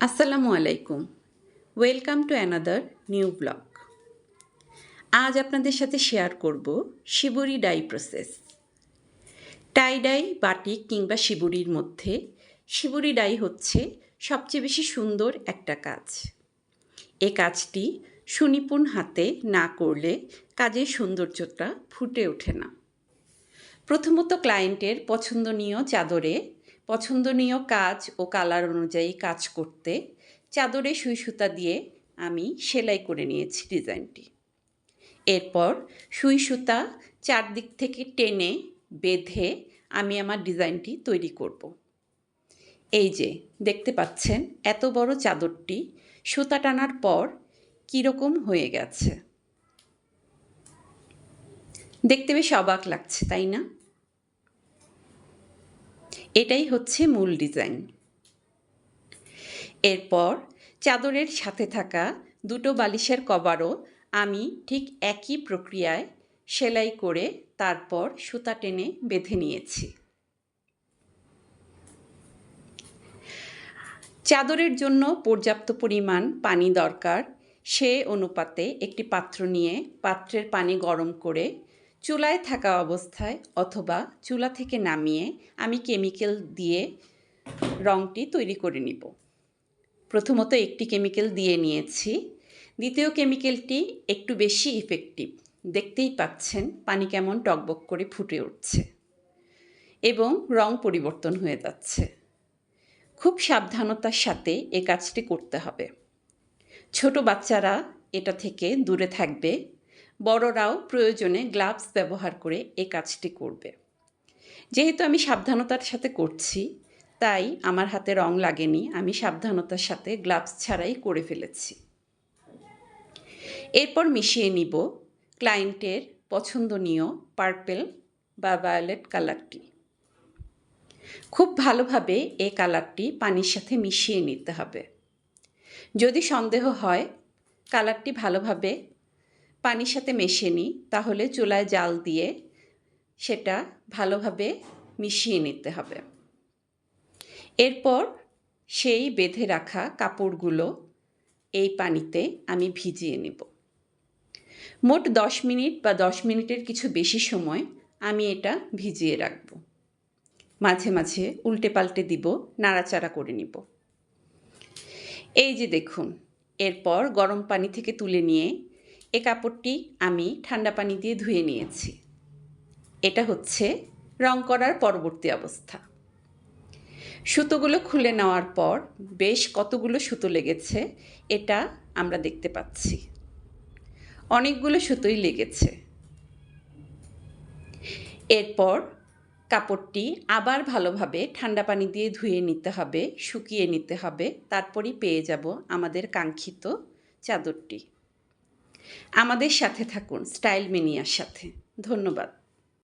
আসসালামু আলাইকুম। Welcome to another new blog আজ আপনাদের সাথে শেয়ার করব shibori dye process tie dye batik কিংবা শিবুরির মধ্যে। শিবুরি ডাই হচ্ছে সবচেয়ে বেশি সুন্দর একটা কাজ। এ কাজটি সুনিপুণ হাতে না করলে কাজের সৌন্দর্যটা ফুটে ওঠে না। প্রথমত ক্লায়েন্টের পছন্দনীয় চাদরে পছন্দনীয় কাজ ও কালার অনুযায়ী কাজ করতে চাদরে সুই সুতা দিয়ে আমি সেলাই করে নিয়েছি ডিজাইনটি। এরপর সুই সুতা চারদিক থেকে টেনে বেঁধে আমি আমার ডিজাইনটি তৈরি করব। এই যে, দেখতে পাচ্ছেন এত বড় চাদরটি সুতা টানার পর কীরকম হয়ে গেছে। দেখতে বেশ অবাক লাগছে, তাই না? এটাই হচ্ছে মূল ডিজাইন। এরপর চাদরের সাথে থাকা দুটো বালিশের কভারও আমি ঠিক একই প্রক্রিয়ায় সেলাই করে তারপর সুতা টেনে বেঁধে নিয়েছি। চাদরের জন্য পর্যাপ্ত পরিমাণ পানি দরকার। সে অনুপাতে একটি পাত্র নিয়ে পাত্রের পানি গরম করে চুলায় থাকা অবস্থায় অথবা চুলা থেকে নামিয়ে আমি কেমিক্যাল দিয়ে রঙটি তৈরি করে নিব। প্রথমত একটি কেমিক্যাল দিয়ে নিয়েছি। দ্বিতীয় কেমিক্যালটি একটু বেশি ইফেক্টিভ দেখতেই পাচ্ছেন পানি কেমন টকবক করে ফুটে উঠছে এবং রং পরিবর্তন হয়ে যাচ্ছে। খুব সাবধানতার সাথে এ কাজটি করতে হবে। ছোট বাচ্চারা এটা থেকে দূরে থাকবে। বড়রাও প্রয়োজনে গ্লাভস ব্যবহার করে এই কাজটি করবে। যেহেতু আমি সাবধানতার সাথে করছি, তাই আমার হাতে রং লাগেনি, আমি সাবধানতার সাথে গ্লাভস ছাড়াই করে ফেলেছি। এরপর মিশিয়ে নিব ক্লায়েন্টের পছন্দনীয় পার্পেল বা ভায়োলেট কালারটি। খুব ভালোভাবে এই কালারটি পানির সাথে মিশিয়ে নিতে হবে। যদি সন্দেহ হয়, কালারটি ভালোভাবে পানির সাথে মেশে নিই, তাহলে চুলায় জাল দিয়ে সেটা ভালোভাবে মিশিয়ে নিতে হবে। এরপর সেই বেঁধে রাখা কাপড়গুলো এই পানিতে আমি ভিজিয়ে নেব। মোট দশ মিনিট বা দশ মিনিটের কিছু বেশি সময় আমি এটা ভিজিয়ে রাখব। মাঝে মাঝে উল্টে পাল্টে দিব, নাড়াচাড়া করে নিব। এই যে দেখুন, এরপর গরম পানি থেকে তুলে নিয়ে এ কাপড়টি আমি ঠান্ডা পানি দিয়ে ধুয়ে নিয়েছি। এটা হচ্ছে রং করার পরবর্তী অবস্থা। সুতোগুলো খুলে নেওয়ার পর বেশ কতগুলো সুতো লেগেছে, এটা আমরা দেখতে পাচ্ছি। অনেকগুলো সুতোই লেগেছে। এরপর কাপড়টি আবার ভালোভাবে ঠান্ডা পানি দিয়ে ধুয়ে নিতে হবে, শুকিয়ে নিতে হবে। তারপরই পেয়ে যাব আমাদের কাঙ্ক্ষিত চাদরটি। আমাদের সাথে থাকুন স্টাইল মিনিয়ার সাথে। ধন্যবাদ।